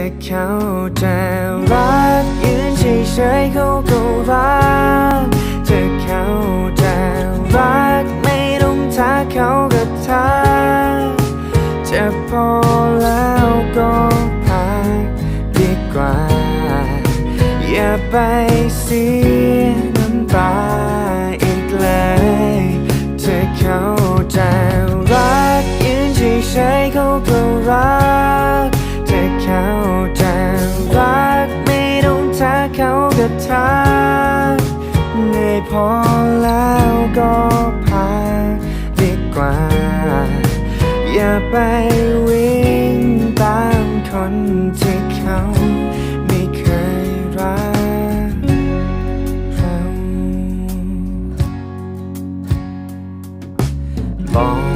อเขาจะรักยืนเฉยๆเขาก็รักเธอเขาจะรักไม่ต้องทักเขาก็ทักจะพอแล้วก็พักดีกว่า อย่าไปเสียน้ำตาอีกเลยเธอเขาจะรักยืนเฉยๆเขาก็รัก กับเธอเนยพอแล้วก็พักดีกว่า อย่าไปวิ่งตามคนที่เขาไม่เคยรักเราบอก